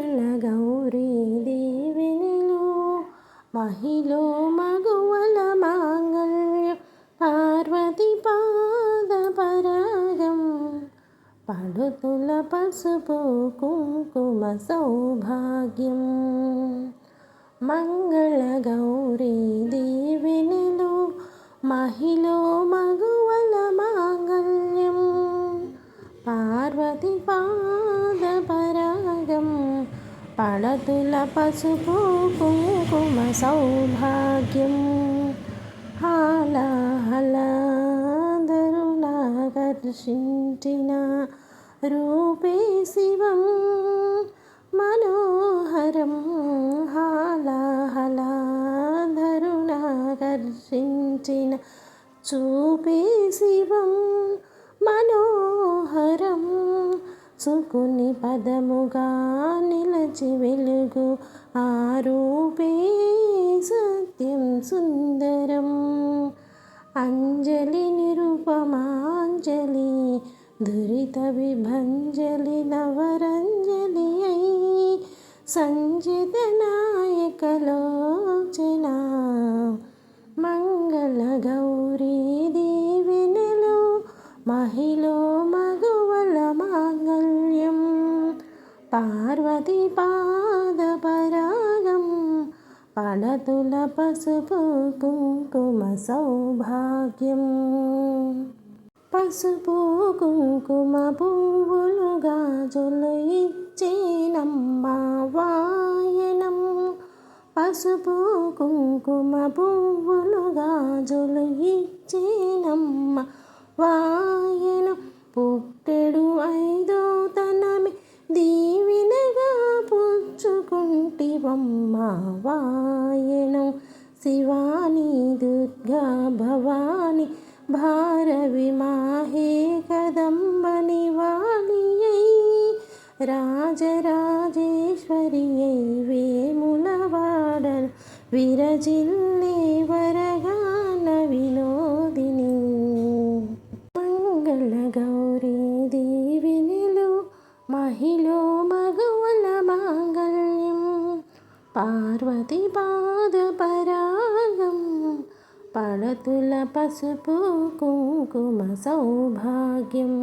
మంగళ గౌరీ దేవినిలో మహిళో మగువల మాంగళ్యం పార్వతి పాద పరాగం. పడుతుల పసుపు కుంకుమ సౌభాగ్యం. మంగళ గౌరీ దేవినిలో మహిళో మగువల మాంగళ్యం పార్వతి పా పడతుల పసుపు కుంకుమ సౌభాగ్యం. హాలాహలాదరుణాకర్షించిన రూపే శివం. మనోహరం హాలాహలాదరుణాకర్షించిన చూపే శివం. మనో సుకుని పదముగా నిలచి వెలుగు ఆరూపే సత్యం సుందరం. అంజలి నిరుపమాంజలి దురిత విభంజలి నవరంజలి అయి సంజిత నాయకలోచన మంగళ గౌరీ దీవెనలో మహి పార్వతి పాద పరాగం పడతుల పసుపు కుంకుమ సౌభాగ్యం. పసుపు కుంకుమ పువ్వులు గాజులు ఇచ్చేనమ్మ వాయనం. పసుపు కుంకుమ పువ్వులు గాజులు ఇచ్చేనమ్మ వాయనం. పుట్టెడు పుచ్చుకుంటివమ్మ శివాని దుర్గా భవాని భారవి మాహే కదంబని వాణియై రాజరాజేశ్వరియై వేములవాడల్ విరజిల్లే వరగాన వినోదిని మంగళ గౌరీ దేవినిలు మహిళ మగ పార్వతి పాద పరాగం పడతుల పసుపు కుంకుమ సౌభాగ్యం